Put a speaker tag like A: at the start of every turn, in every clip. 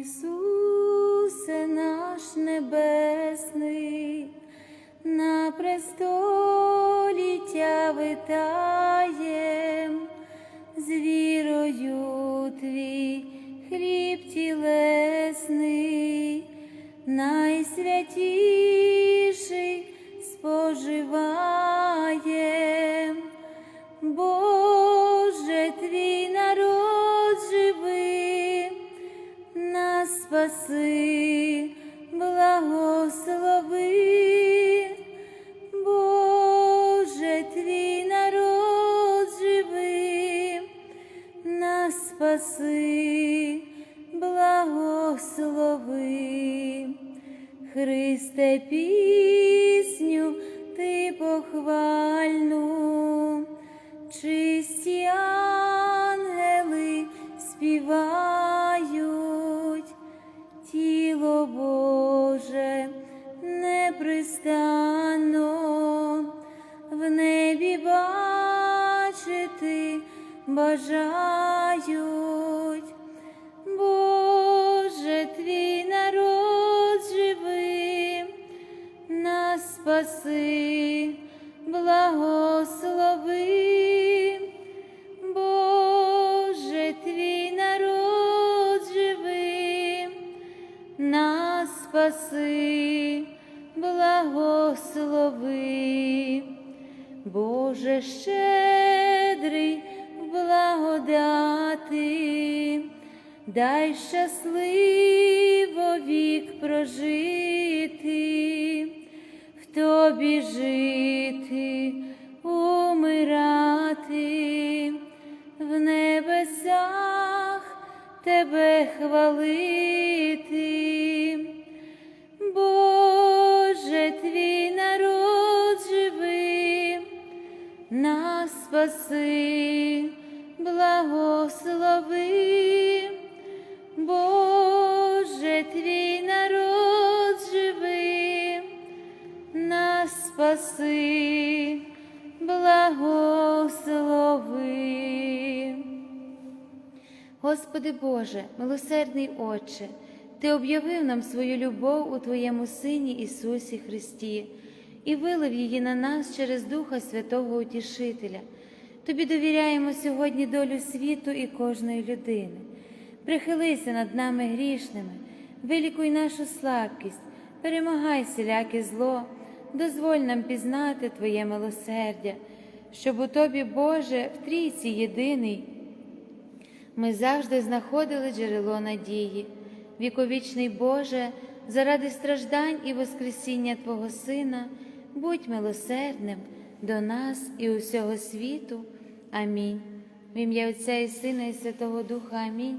A: Ісусе наш небесний, на престолі тя витаєм, спаси, благослови. Боже, твій народ живий, нас спаси, благослови. Христе, бажають. Боже, твій народ живий, нас спаси, благослови. Боже, твій народ живий, нас спаси, благослови. Боже щедрий дай щасливо вік прожити, в тобі жити, умирати, в небесах тебе хвалити. Боже, твій народ живий, нас спаси, благослови. Боже, твій народ живий, нас спаси, благослови. Господи Боже, милосердний Отче, Ти об'явив нам свою любов у Твоєму Сині Ісусі Христі і вилив її на нас через Духа Святого Утішителя. Тобі довіряємо сьогодні долю світу і кожної людини. Прихилися над нами грішними, вилікуй нашу слабкість, перемагай всіляке зло, дозволь нам пізнати Твоє милосердя, щоб у Тобі, Боже, в трійці єдиний ми завжди знаходили джерело надії. Віковічний Боже, заради страждань і Воскресіння Твого Сина, будь милосердним до нас і усього світу. Амінь. В ім'я Отця і Сина, і Святого Духа Амінь.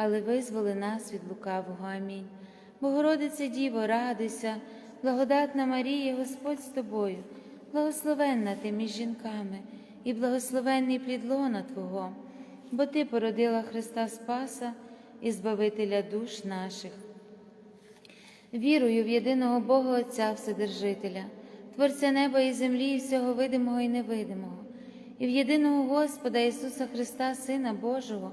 A: але визволи нас від лукавого. Амінь. Богородице Діво, радуйся, благодатна Марія, Господь з тобою, благословенна ти між жінками, і благословенний плід лона Твого, бо Ти породила Христа Спаса і Збавителя душ наших. Вірую в єдиного Бога Отця Вседержителя, Творця неба і землі, і всього видимого і невидимого, і в єдиного Господа Ісуса Христа, Сина Божого,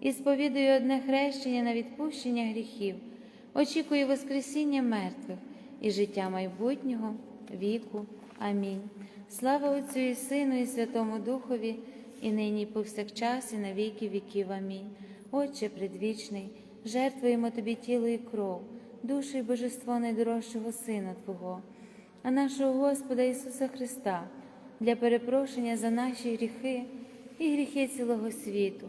A: і сповідую одне хрещення на відпущення гріхів, очікую Воскресіння мертвих і життя майбутнього віку. Амінь. Слава Отцю і Сину, і Святому Духові, і нині, і повсякчас, і на віки віків. Амінь. Отче предвічний, жертвуємо Тобі тіло і кров, душу і божество найдорожчого Сина Твого, а нашого Господа Ісуса Христа для перепрошення за наші гріхи і гріхи цілого світу.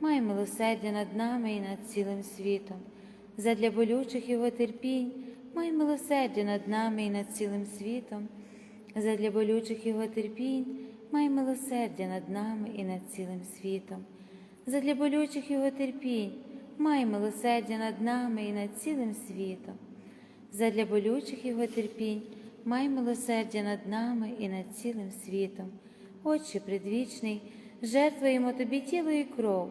A: май милосердя над нами і над цілим світом. Задля болючих його терпінь, май милосердя над нами і над цілим світом. Задля болючих його терпінь, май милосердя над нами і над цілим світом. Задля болючих його терпінь, май милосердя над нами і над цілим світом. Задля болючих його терпінь, май милосердя над нами і над цілим світом. Отче предвічний, жертвуємо Тобі тіло і кров,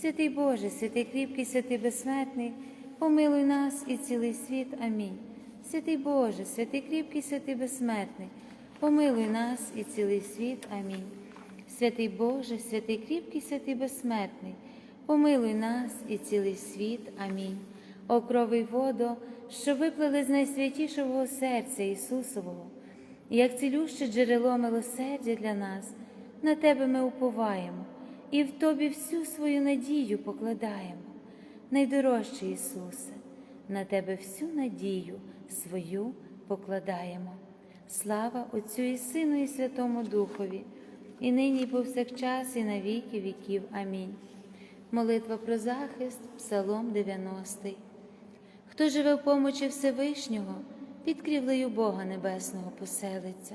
A: Святий Боже, святий кріпкий, святий безсмертний, помилуй нас і цілий світ. Амінь. Святий Боже, святий кріпкий, святий безсмертний, помилуй нас і цілий світ. Амінь. Святий Боже, святий кріпкий, святий безсмертний, помилуй нас і цілий світ. Амінь. О крови водо, що виплили з найсвятішого серця Ісусового, як цілюще джерело милосердя для нас, на Тебе ми уповаємо і в Тобі всю свою надію покладаємо. Найдорожчий Ісусе, на Тебе всю надію свою покладаємо. Слава Отцю і Сину, і Святому Духові, і нині, і повсякчас, і на віки віків. Амінь. Молитва про захист, Псалом 90. Хто живе в помочі Всевишнього, під крівлею Бога Небесного поселиться.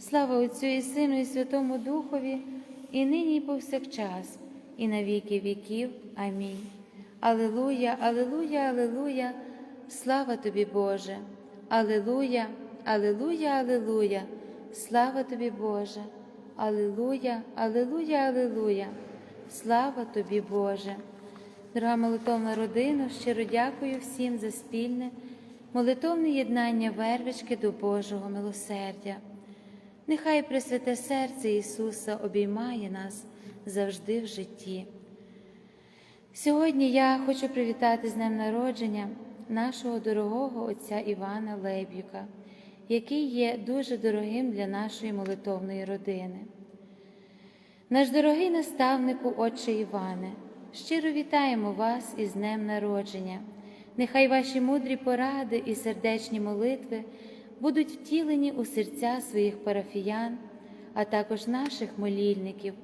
A: Слава Отцю і Сину, і Святому Духові, і нині, і повсякчас, і на віки віків. Амінь. Алилуя, Алилуя, Алилуя, слава тобі, Боже, Алилуя, Алилуя, Алилуя, слава тобі, Боже, Алилуя, Алилуя, Алилуя, слава тобі, Боже. Дорога молитовна родина, щиро дякую всім за спільне, молитовне єднання вервички до Божого милосердя. Нехай Пресвяте серце Ісуса обіймає нас завжди в житті. Сьогодні я хочу привітати з днем народження нашого дорогого отця Івана Леб'юка, який є дуже дорогим для нашої молитовної родини. Наш дорогий наставнику, Отче Іване, щиро вітаємо вас із Днем народження. Нехай ваші мудрі поради і сердечні молитви будуть втілені у серця своїх парафіян, а також наших молільників.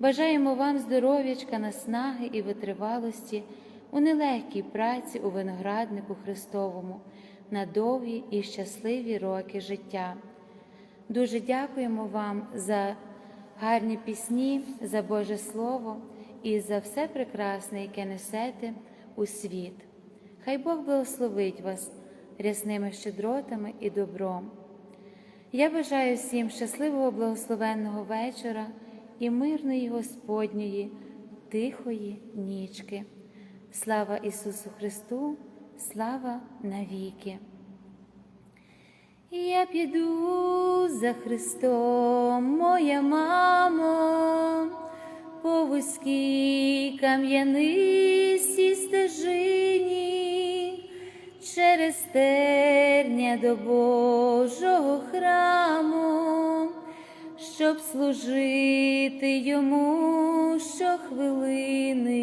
A: Бажаємо вам здоров'ячка, наснаги і витривалості у нелегкій праці у винограднику Христовому, на довгі і щасливі роки життя. Дуже дякуємо вам за гарні пісні, за Боже Слово і за все прекрасне, яке несете у світ. Хай Бог благословить вас рясними щедротами і добром. Я бажаю всім щасливого благословенного вечора і мирної Господньої, тихої нічки. Слава Ісусу Христу, слава навіки! Я піду за Христом, моя мамо, по вузькій кам'янистій стежині, через терня до Божого храму, щоб служити йому щохвилини.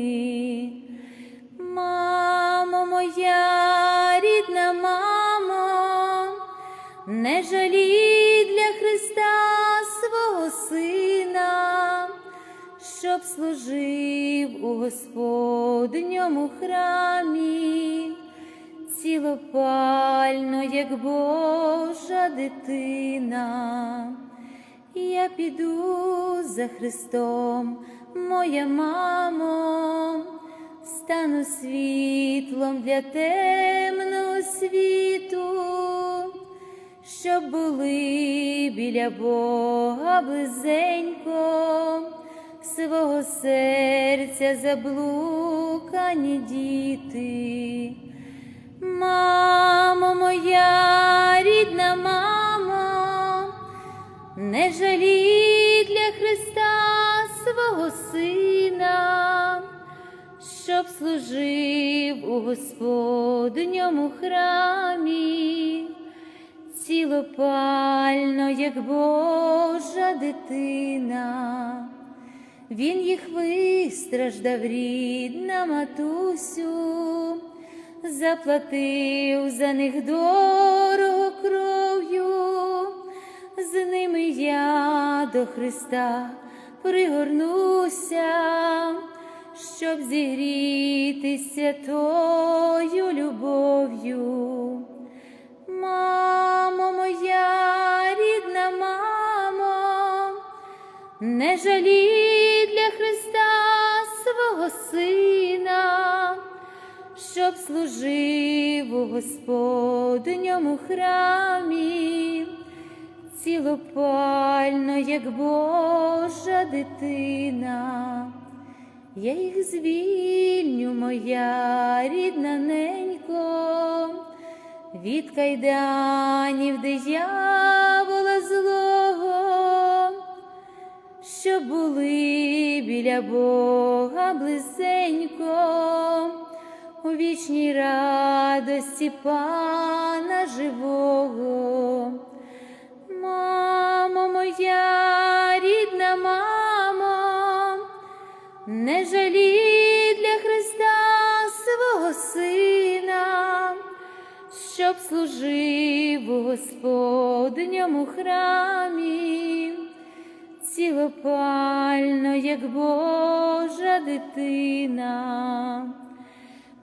A: Мамо моя, рідна мамо, не жалій для Христа свого Сина, щоб служив у Господньому храмі, цілопально, як Божа дитина. Я піду за Христом, моя мамо, стану світлом для темного світу щоб були біля Бога близенько, свого серця заблукані діти. Мамо моя, рідна мамо, не жалій для Христа свого Сина, щоб служив у Господньому храмі. Цілопально, як Божа дитина, Він їх вистраждав, рідна матусю, заплатив за них дорого кров'ю, з ними я до Христа пригорнуся, щоб зігрітися тою любов'ю. Мамо моя, рідна мамо, не жалій для Христа свого Сина, щоб служив у Господньому храмі, цілопально, як Божа дитина. Я їх звільню, моя рідна ненько, від кайданів диявола злого, що були біля Бога близенько, вічній радості Пана живого. Мамо моя, рідна мамо, не жалій для Христа свого Сина, щоб служив у Господньому храмі, цілопально, як Божа дитина.